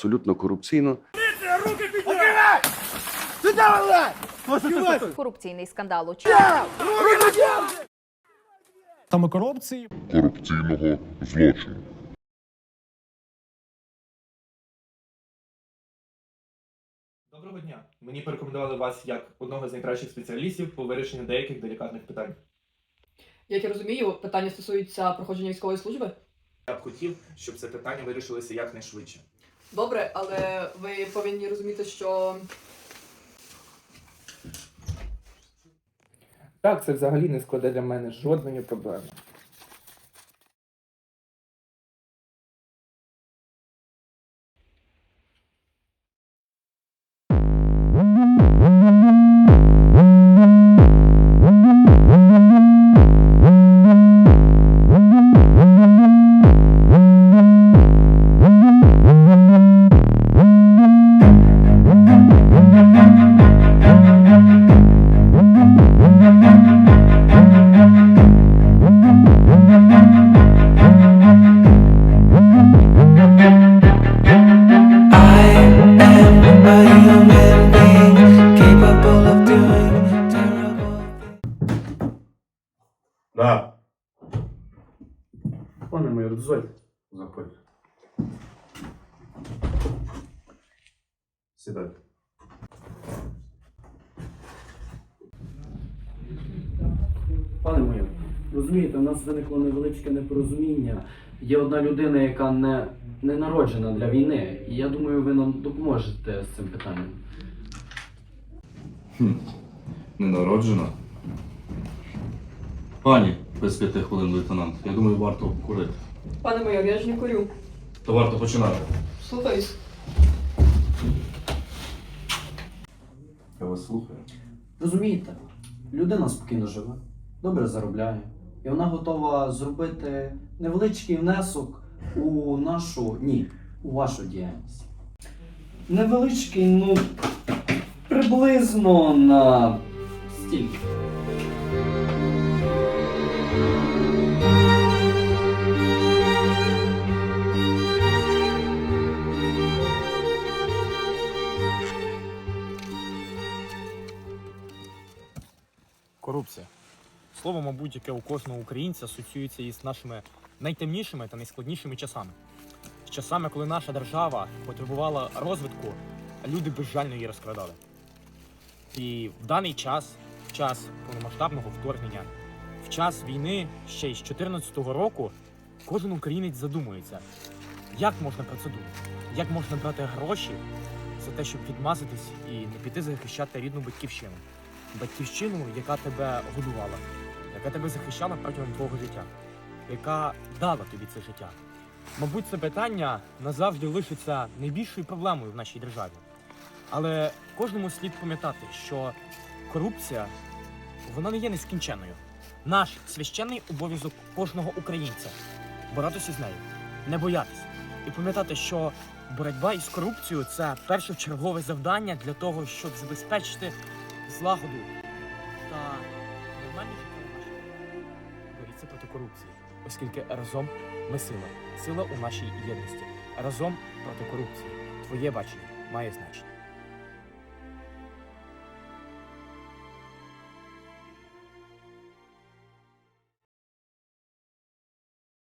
абсолютно корупційно. Корупційний скандал у Саме корупції корупційного злочину. Доброго дня. Мені порекомендували вас як одного з найкращих спеціалістів по вирішенню деяких делікатних питань. Як я розумію, питання стосується проходження військової служби. Я б хотів, щоб це питання вирішилося якнайшвидше. Добре, але ви повинні розуміти, що Так, це взагалі не складе для мене жодної проблеми. Да. Пане майор, дозвольте. Заходьте. Сідайте. Пане майор, розумієте, у нас виникло невеличке непорозуміння. Є одна людина, яка не, не народжена для війни, і я думаю, ви нам допоможете з цим питанням. Не народжена. Пані, без п'яти хвилин, лейтенант. Я думаю, варто покурити. пане майор, я ж не курю. То варто починати. Слухаюсь. Я вас слухаю. Розумієте, людина спокійно живе, добре заробляє, і вона готова зробити невеличкий внесок у нашу, ні, у вашу діяльність. Невеличкий, ну, приблизно на стільки. Корупція. Слово, мабуть, яке у кожного українця асоціюється із нашими найтемнішими та найскладнішими часами. Часами, коли наша держава потребувала розвитку, люди безжально її розкрадали. І в даний час, в час повномасштабного вторгнення, в час війни ще й з 2014 року, кожен українець задумується, як можна про це думати, як можна брати гроші за те, щоб відмазатись і не піти захищати рідну батьківщину батьківщину, яка тебе годувала, яка тебе захищала протягом твого життя, яка дала тобі це життя. Мабуть, це питання назавжди лишиться найбільшою проблемою в нашій державі. Але кожному слід пам'ятати, що корупція вона не є нескінченною. Наш священний обов'язок кожного українця боротися з нею, не боятися і пам'ятати, що боротьба із корупцією це першочергове завдання для того, щоб забезпечити злагоду та нормальне життя країні. Боріться проти корупції, оскільки разом ми сила. Сила у нашій єдності. Разом проти корупції. Твоє бачення має значення.